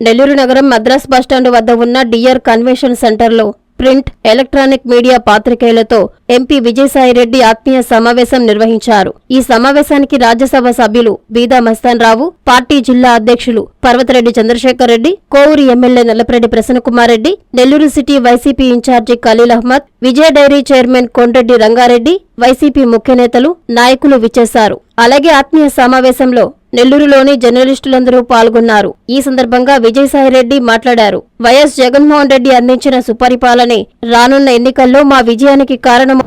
నెల్లూరు నగరం మద్రాస్ బస్టాండ్ వద్ద ఉన్న డిఆర్ కన్వెన్షన్ సెంటర్లో ప్రింట్ ఎలక్ట్రానిక్ మీడియా పాత్రికేయులతో ఎంపీ విజయసాయిరెడ్డి ఆత్మీయ సమావేశం నిర్వహించారు. ఈ సమావేశానికి రాజ్యసభ సభ్యులు బీదా మస్తాన్ రావు పార్టీ జిల్లా అధ్యక్షులు Parvathareddy Chandrasekhar Reddy Kovur MLA Nallapareddy Prasannakumar Reddy Nellore city YCP incharge Khaleel Ahmed Vijaya dairy chairman Kondreddy Rangareddy YCP ముఖ్య నేతలు నాయకులు విచ్చేశారు. అలాగే ఆత్మీయ సమావేశంలో నెల్లూరులోని జర్నలిస్టులందరూ పాల్గొన్నారు. ఈ సందర్భంగా విజయసాయిరెడ్డి మాట్లాడారు. వైఎస్ జగన్మోహన్ రెడ్డి అందించిన సుపరిపాలనే రానున్న ఎన్నికల్లో మా విజయానికి కారణం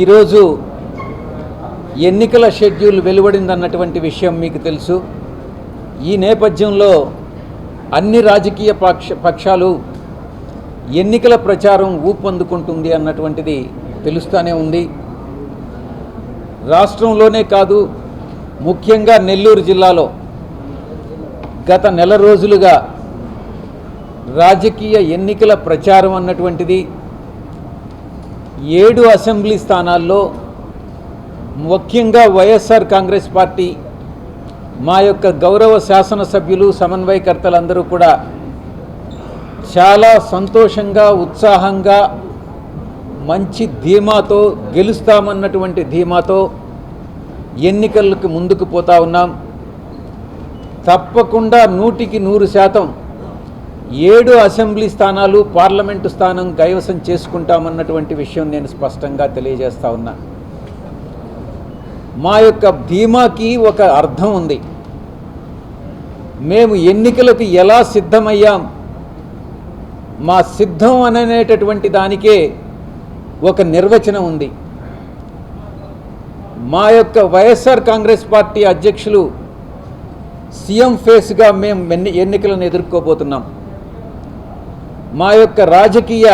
ఈరోజు ఎన్నికల షెడ్యూల్ వెలువడిందన్నటువంటి విషయం మీకు తెలుసు. ఈ నేపథ్యంలో అన్ని రాజకీయ పక్ష పక్షాలు ఎన్నికల ప్రచారం ఊపందుకుంటుంది అన్నటువంటిది తెలుస్తూనే ఉంది. రాష్ట్రంలోనే కాదు ముఖ్యంగా నెల్లూరు జిల్లాలో గత నెల రోజులుగా రాజకీయ ఎన్నికల ప్రచారం అన్నటువంటిది ఏడు అసెంబ్లీ స్థానాల్లో ముఖ్యంగా వైఎస్ఆర్ కాంగ్రెస్ పార్టీ మా యొక్క గౌరవ శాసనసభ్యులు సమన్వయకర్తలందరూ కూడా చాలా సంతోషంగా ఉత్సాహంగా మంచి ధీమాతో గెలుస్తామన్నటువంటి ధీమాతో ఎన్నికలకు ముందుకు పోతా ఉన్నాం. తప్పకుండా నూటికి నూరు శాతం ఏడు అసెంబ్లీ స్థానాలు పార్లమెంటు స్థానం కైవసం చేసుకుంటామన్నటువంటి విషయం నేను స్పష్టంగా తెలియజేస్తా ఉన్నా. మా యొక్క ధీమాకి ఒక అర్థం ఉంది. మేము ఎన్నికలకు ఎలా సిద్ధమయ్యాం? మా సిద్ధం అనేటటువంటి దానికే ఒక నిర్వచనం ఉంది. మా యొక్క వైఎస్ఆర్ కాంగ్రెస్ పార్టీ అధ్యక్షులు సీఎం ఫేస్గా మేము ఎన్ని ఎన్నికలను ఎదుర్కోబోతున్నాం. మా యొక్క రాజకీయ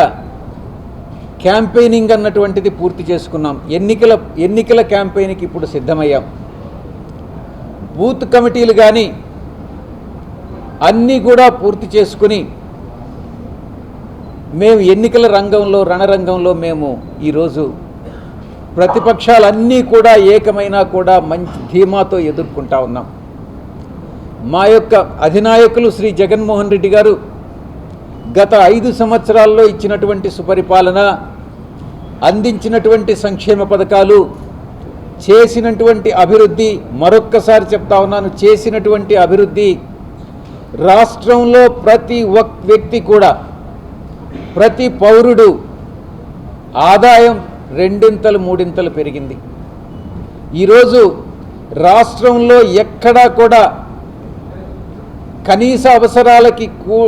క్యాంపెయినింగ్ అన్నటువంటిది పూర్తి చేసుకున్నాం. ఎన్నికల ఎన్నికల క్యాంపెయిన్కి ఇప్పుడు సిద్ధమయ్యాం. బూత్ కమిటీలు కానీ అన్నీ కూడా పూర్తి చేసుకుని మేము ఎన్నికల రంగంలో రణరంగంలో మేము ఈరోజు ప్రతిపక్షాలన్నీ కూడా ఏకమైనా కూడా మంచి ధీమాతో ఎదుర్కొంటా ఉన్నాం. మా యొక్క అధినాయకులు శ్రీ జగన్మోహన్ రెడ్డి గారు గత ఐదు సంవత్సరాల్లో ఇచ్చినటువంటి సుపరిపాలన అందించినటువంటి సంక్షేమ పథకాలు చేసినటువంటి అభివృద్ధి మరొక్కసారి చెప్తా ఉన్నాను చేసినటువంటి అభివృద్ధి రాష్ట్రంలో ప్రతి ఒక్ వ్యక్తి కూడా ప్రతి పౌరుడు ఆదాయం రెండింతలు మూడింతలు పెరిగింది. ఈరోజు రాష్ట్రంలో ఎక్కడా కూడా కనీస అవసరాలకి కూ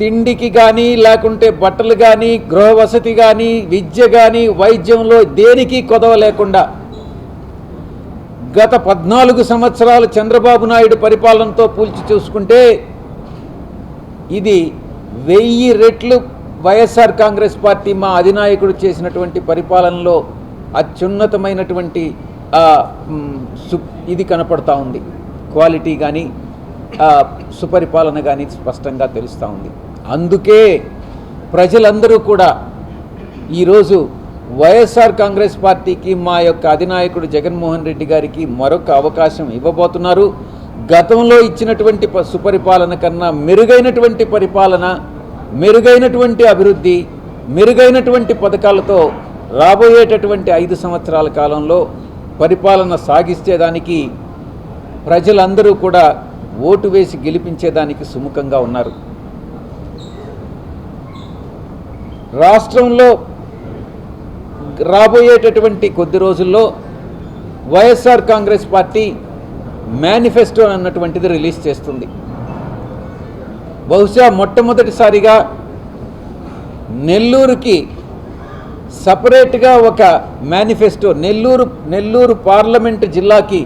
తిండికి కానీ లేకుంటే బట్టలు కానీ గృహవసతి కానీ విద్య కానీ వైద్యంలో దేనికి కొదవ లేకుండా గత పద్నాలుగు సంవత్సరాలు చంద్రబాబు నాయుడు పరిపాలనతో పూల్చి చూసుకుంటే ఇది వెయ్యి రెట్లు వైఎస్ఆర్ కాంగ్రెస్ పార్టీ మా అధినాయకుడు చేసినటువంటి పరిపాలనలో అత్యున్నతమైనటువంటి సు ఇది కనపడతా ఉంది. క్వాలిటీ కానీ సుపరిపాలన కానీ స్పష్టంగా తెలుస్తూ ఉంది. అందుకే ప్రజలందరూ కూడా ఈరోజు వైఎస్ఆర్ కాంగ్రెస్ పార్టీకి మా యొక్క అధినాయకుడు జగన్మోహన్ రెడ్డి గారికి మరొక అవకాశం ఇవ్వబోతున్నారు. గతంలో ఇచ్చినటువంటి ప- సుపరిపాలన కన్నా మెరుగైనటువంటి పరిపాలన మెరుగైనటువంటి అభివృద్ధి మెరుగైనటువంటి పథకాలతో రాబోయేటటువంటి ఐదు సంవత్సరాల కాలంలో పరిపాలన సాగిస్తేదానికి ప్రజలందరూ కూడా ఓటు వేసి గెలిపించేదానికి సుముఖంగా ఉన్నారు. రాష్ట్రంలో రాబోయేటటువంటి కొద్ది రోజుల్లో వైఎస్ఆర్ కాంగ్రెస్ పార్టీ మేనిఫెస్టో అన్నటువంటిది రిలీజ్ చేస్తుంది. బహుశా మొట్టమొదటిసారిగా నెల్లూరుకి సపరేట్గా ఒక మేనిఫెస్టో నెల్లూరు నెల్లూరు పార్లమెంటు జిల్లాకి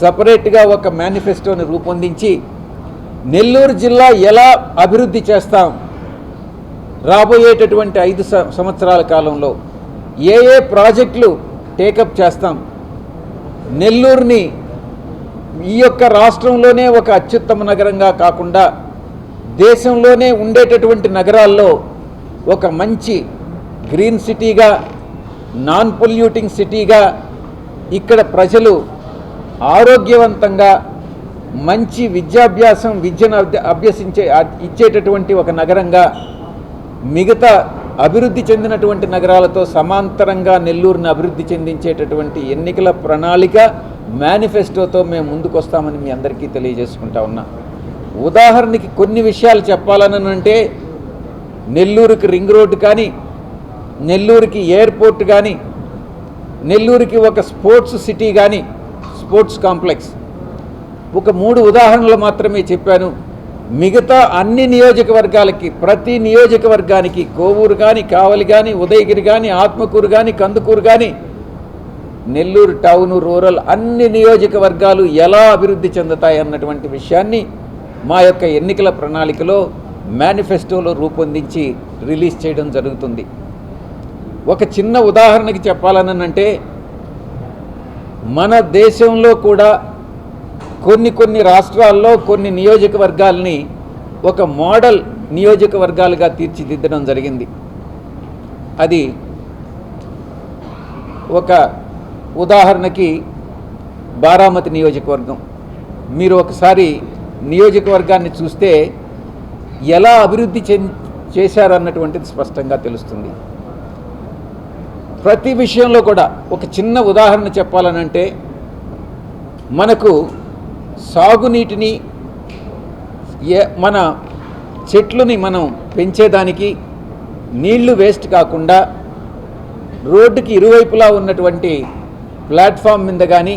సపరేట్గా ఒక మేనిఫెస్టోని రూపొందించి నెల్లూరు జిల్లా ఎలా అభివృద్ధి చేస్తాం రాబోయేటటువంటి ఐదు సంవత్సరాల కాలంలో ఏ ఏ ప్రాజెక్టులు టేకప్ చేస్తాం? నెల్లూరుని ఈ యొక్క రాష్ట్రంలోనే ఒక అత్యుత్తమ నగరంగా కాకుండా దేశంలోనే ఉండేటటువంటి నగరాల్లో ఒక మంచి గ్రీన్ సిటీగా నాన్ పొల్యూటింగ్ సిటీగా ఇక్కడ ప్రజలు ఆరోగ్యవంతంగా మంచి విద్యాభ్యాసం విద్యను అభ్య- అభ్యసించే ఇచ్చేటటువంటి ఒక నగరంగా మిగతా అభివృద్ధి చెందినటువంటి నగరాలతో సమాంతరంగా నెల్లూరుని అభివృద్ధి చెందించేటటువంటి ఎన్నికల ప్రణాళిక మేనిఫెస్టోతో మేము ముందుకు వస్తామని మీ అందరికీ తెలియజేసుకుంటా ఉన్నా. ఉదాహరణకి కొన్ని విషయాలు చెప్పాలని అంటే నెల్లూరుకి రింగ్ రోడ్డు కానీ నెల్లూరుకి ఎయిర్పోర్ట్ కానీ నెల్లూరుకి ఒక స్పోర్ట్స్ సిటీ కానీ స్పోర్ట్స్ కాంప్లెక్స్. ఒక మూడు ఉదాహరణలు మాత్రమే చెప్పాను. మిగతా అన్ని నియోజకవర్గాలకి ప్రతి నియోజకవర్గానికి కోవూరు కానీ కావలి కానీ ఉదయగిరి కానీ ఆత్మకూరు కానీ కందుకూరు కానీ నెల్లూరు టౌను రూరల్ అన్ని నియోజకవర్గాలు ఎలా అభివృద్ధి చెందుతాయి అన్నటువంటి విషయాన్ని మా యొక్క ఎన్నికల ప్రణాళికలో మేనిఫెస్టోలో రూపొందించి రిలీజ్ చేయడం జరుగుతుంది. ఒక చిన్న ఉదాహరణకి చెప్పాలనంటే మన దేశంలో కూడా కొన్ని కొన్ని రాష్ట్రాల్లో కొన్ని నియోజకవర్గాల్ని ఒక మోడల్ నియోజకవర్గాలుగా తీర్చిదిద్దడం జరిగింది. అది ఒక ఉదాహరణకి బారామతి నియోజకవర్గం. మీరు ఒకసారి నియోజకవర్గాన్ని చూస్తే ఎలా అభివృద్ధి చెంది చేశారన్నటువంటిది స్పష్టంగా తెలుస్తుంది. ప్రతి విషయంలో కూడా ఒక చిన్న ఉదాహరణ చెప్పాలనంటే మనకు సాగునీటిని మన చెట్లని మనం పెంచేదానికి నీళ్ళు వేస్ట్ కాకుండా రోడ్డుకి ఇరువైపులా ఉన్నటువంటి ప్లాట్ఫామ్ మీద కానీ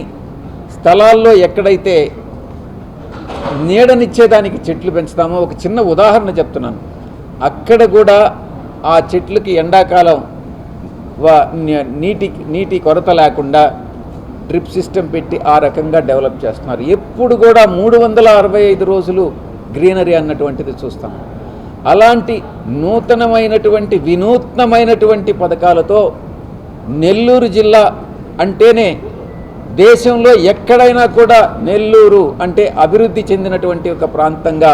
స్థలాల్లో ఎక్కడైతే నీడనిచ్చేదానికి చెట్లు పెంచుతామో ఒక చిన్న ఉదాహరణ చెప్తున్నాను. అక్కడ కూడా ఆ చెట్లకి ఎండాకాలం వా- నీటి నీటి కొరత లేకుండా డ్రిప్ సిస్టమ్ పెట్టి ఆ రకంగా డెవలప్ చేస్తున్నారు. ఎప్పుడు కూడా మూడు వందల అరవై ఐదు రోజులు గ్రీనరీ అన్నటువంటిది చూస్తాం. అలాంటి నూతనమైనటువంటి వినూత్నమైనటువంటి పథకాలతో నెల్లూరు జిల్లా అంటేనే దేశంలో ఎక్కడైనా కూడా నెల్లూరు అంటే అభివృద్ధి చెందినటువంటి ఒక ప్రాంతంగా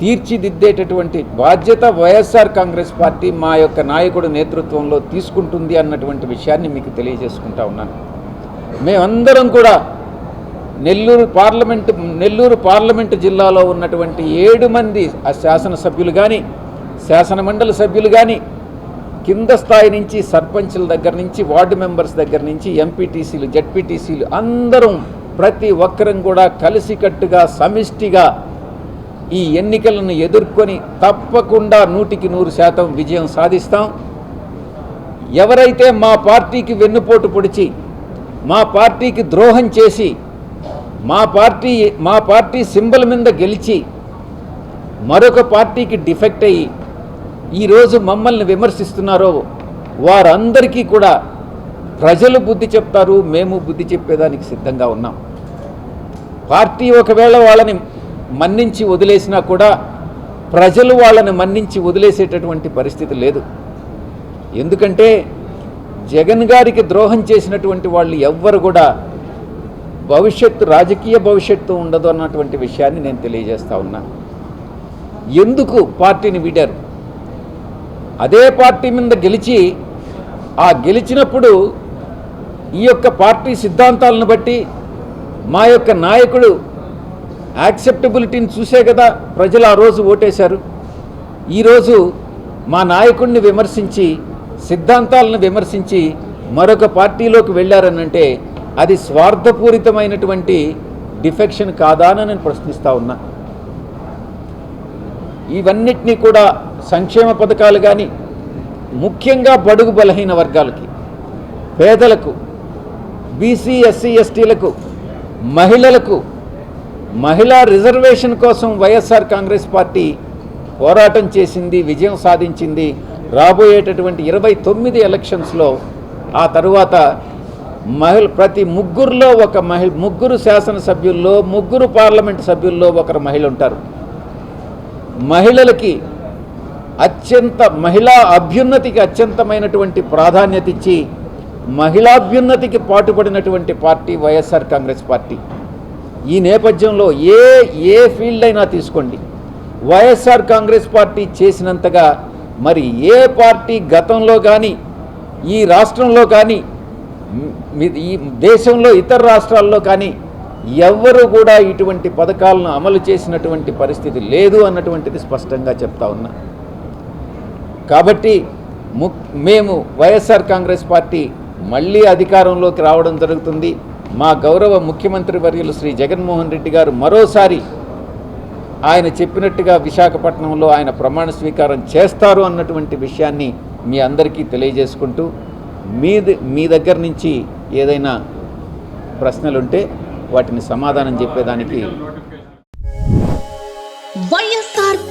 తీర్చిదిద్దేటటువంటి బాధ్యత వైఎస్ఆర్ కాంగ్రెస్ పార్టీ మా యొక్క నాయకుడు నేతృత్వంలో తీసుకుంటుంది అన్నటువంటి విషయాన్ని మీకు తెలియజేసుకుంటా ఉన్నాను. మేమందరం కూడా నెల్లూరు పార్లమెంటు నెల్లూరు పార్లమెంటు జిల్లాలో ఉన్నటువంటి ఏడు మంది ఆ శాసనసభ్యులు కానీ శాసనమండలి సభ్యులు కానీ కింద స్థాయి నుంచి సర్పంచ్ల దగ్గర నుంచి వార్డు మెంబర్స్ దగ్గర నుంచి ఎంపీటీసీలు జడ్పీటీసీలు అందరం ప్రతి ఒక్కరం కూడా కలిసికట్టుగా సమిష్టిగా ఈ ఎన్నికలను ఎదుర్కొని తప్పకుండా నూటికి నూరు శాతం విజయం సాధిస్తాం. ఎవరైతే మా పార్టీకి వెన్నుపోటు పొడిచి మా పార్టీకి ద్రోహం చేసి మా పార్టీ మా పార్టీ సింబల్ మీద గెలిచి మరొక పార్టీకి డిఫెక్ట్ అయ్యి ఈరోజు మమ్మల్ని విమర్శిస్తున్నారో వారందరికీ కూడా ప్రజలు బుద్ధి చెప్తారు మేము బుద్ధి చెప్పేదానికి సిద్ధంగా ఉన్నాం. పార్టీ ఒకవేళ వాళ్ళని మన్నించి వదిలేసినా కూడా ప్రజలు వాళ్ళని మన్నించి వదిలేసేటటువంటి పరిస్థితి లేదు. ఎందుకంటే జగన్ గారికి ద్రోహం చేసినటువంటి వాళ్ళు ఎవ్వరు కూడా భవిష్యత్తు రాజకీయ భవిష్యత్తు ఉండదు అన్నటువంటి విషయాన్ని నేను తెలియజేస్తా ఉన్నా. ఎందుకు పార్టీని వీడారు? అదే పార్టీ మీద గెలిచి ఆ గెలిచినప్పుడు ఈ యొక్క పార్టీ సిద్ధాంతాలను బట్టి మా యొక్క నాయకుడు యాక్సెప్టబిలిటీని చూసే కదా ప్రజలు ఆ రోజు ఓటేశారు. ఈరోజు మా నాయకుడిని విమర్శించి సిద్ధాంతాలను విమర్శించి మరొక పార్టీలోకి వెళ్ళారనంటే అది స్వార్థపూరితమైనటువంటి డిఫెక్షన్ కాదా అని నేను ప్రశ్నిస్తూ ఉన్నా. ఇవన్నిటినీ కూడా సంక్షేమ పథకాలు కానీ ముఖ్యంగా బడుగు బలహీన వర్గాలకి పేదలకు బీసీ ఎస్సీ ఎస్టీలకు మహిళలకు మహిళా రిజర్వేషన్ కోసం వైఎస్ఆర్ కాంగ్రెస్ పార్టీ పోరాటం చేసింది విజయం సాధించింది. రాబోయేటటువంటి ఇరవై తొమ్మిది ఎలక్షన్స్లో ఆ తరువాత మహిళ ప్రతి ముగ్గురులో ఒక మహిళ ముగ్గురు శాసనసభ్యుల్లో ముగ్గురు పార్లమెంట్ సభ్యుల్లో ఒకరు మహిళ ఉంటారు. మహిళలకి అత్యంత మహిళా అభ్యున్నతికి అత్యంతమైనటువంటి ప్రాధాన్యత ఇచ్చి మహిళాభ్యున్నతికి పాటుపడినటువంటి పార్టీ వైఎస్ఆర్ కాంగ్రెస్ పార్టీ. ఈ నేపథ్యంలో ఏ ఏ ఫీల్డ్ అయినా తీసుకోండి. వైఎస్ఆర్ కాంగ్రెస్ పార్టీ చేసినంతగా మరి ఏ పార్టీ గతంలో కానీ ఈ రాష్ట్రంలో కానీ ఈ దేశంలో ఇతర రాష్ట్రాల్లో కానీ ఎవ్వరూ కూడా ఇటువంటి పథకాలను అమలు చేసినటువంటి పరిస్థితి లేదు అన్నటువంటిది స్పష్టంగా చెప్తా ఉన్నా. కాబట్టి ము మేము వైఎస్ఆర్ కాంగ్రెస్ పార్టీ మళ్ళీ అధికారంలోకి రావడం జరుగుతుంది. మా గౌరవ ముఖ్యమంత్రి వర్యులు శ్రీ జగన్మోహన్ రెడ్డి గారు మరోసారి ఆయన చెప్పినట్టుగా విశాఖపట్నంలో ఆయన ప్రమాణ స్వీకారం చేస్తారు అన్నటువంటి విషయాన్ని మీ అందరికీ తెలియజేసుకుంటూ మీ ద- మీ దగ్గర నుంచి ఏదైనా ప్రశ్నలుంటే వాటిని సమాధానం చెప్పేదానికి వైఎస్